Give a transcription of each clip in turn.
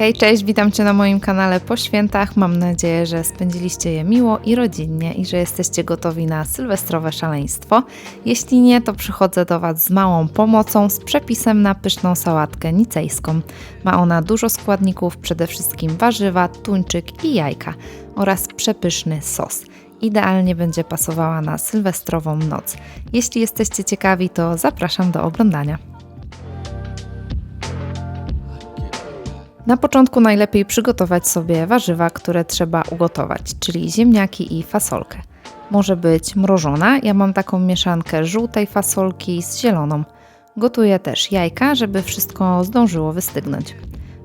Hej, cześć, witam Cię na moim kanale po świętach. Mam nadzieję, że spędziliście je miło i rodzinnie i że jesteście gotowi na sylwestrowe szaleństwo. Jeśli nie, to przychodzę do Was z małą pomocą, z przepisem na pyszną sałatkę nicejską. Ma ona dużo składników, przede wszystkim warzywa, tuńczyk i jajka oraz przepyszny sos. Idealnie będzie pasowała na sylwestrową noc. Jeśli jesteście ciekawi, to zapraszam do oglądania. Na początku najlepiej przygotować sobie warzywa, które trzeba ugotować, czyli ziemniaki i fasolkę. Może być mrożona, ja mam taką mieszankę żółtej fasolki z zieloną. Gotuję też jajka, żeby wszystko zdążyło wystygnąć.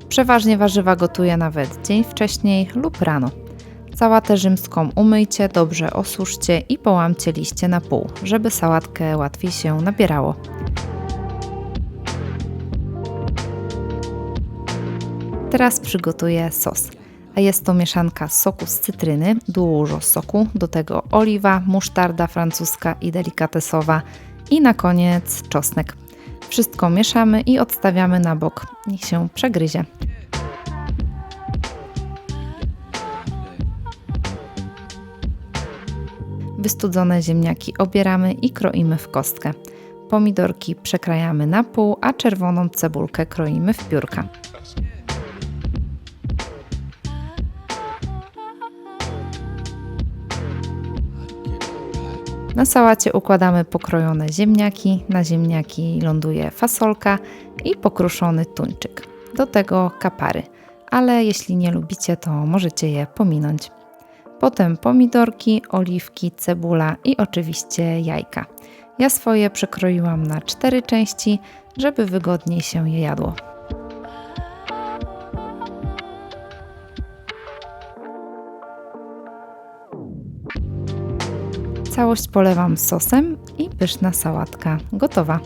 Przeważnie warzywa gotuję nawet dzień wcześniej lub rano. Sałatę rzymską umyjcie, dobrze osuszcie i połamcie liście na pół, żeby sałatkę łatwiej się nabierało. Teraz przygotuję sos. A jest to mieszanka soku z cytryny, dużo soku, do tego oliwa, musztarda francuska i delikatesowa i na koniec czosnek. Wszystko mieszamy i odstawiamy na bok. Niech się przegryzie. Wystudzone ziemniaki obieramy i kroimy w kostkę. Pomidorki przekrajamy na pół, a czerwoną cebulkę kroimy w piórka. Na sałacie układamy pokrojone ziemniaki, na ziemniaki ląduje fasolka i pokruszony tuńczyk. Do tego kapary, ale jeśli nie lubicie, to możecie je pominąć. Potem pomidorki, oliwki, cebula i oczywiście jajka. Ja swoje przekroiłam na cztery części, żeby wygodniej się je jadło. Całość polewam sosem i pyszna sałatka gotowa.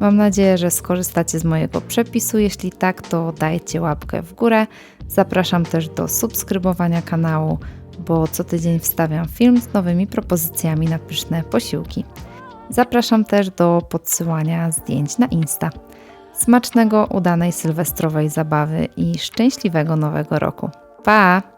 Mam nadzieję, że skorzystacie z mojego przepisu. Jeśli tak, to dajcie łapkę w górę. Zapraszam też do subskrybowania kanału, bo co tydzień wstawiam film z nowymi propozycjami na pyszne posiłki. Zapraszam też do podsyłania zdjęć na Insta. Smacznego, udanej sylwestrowej zabawy i szczęśliwego nowego roku. Pa!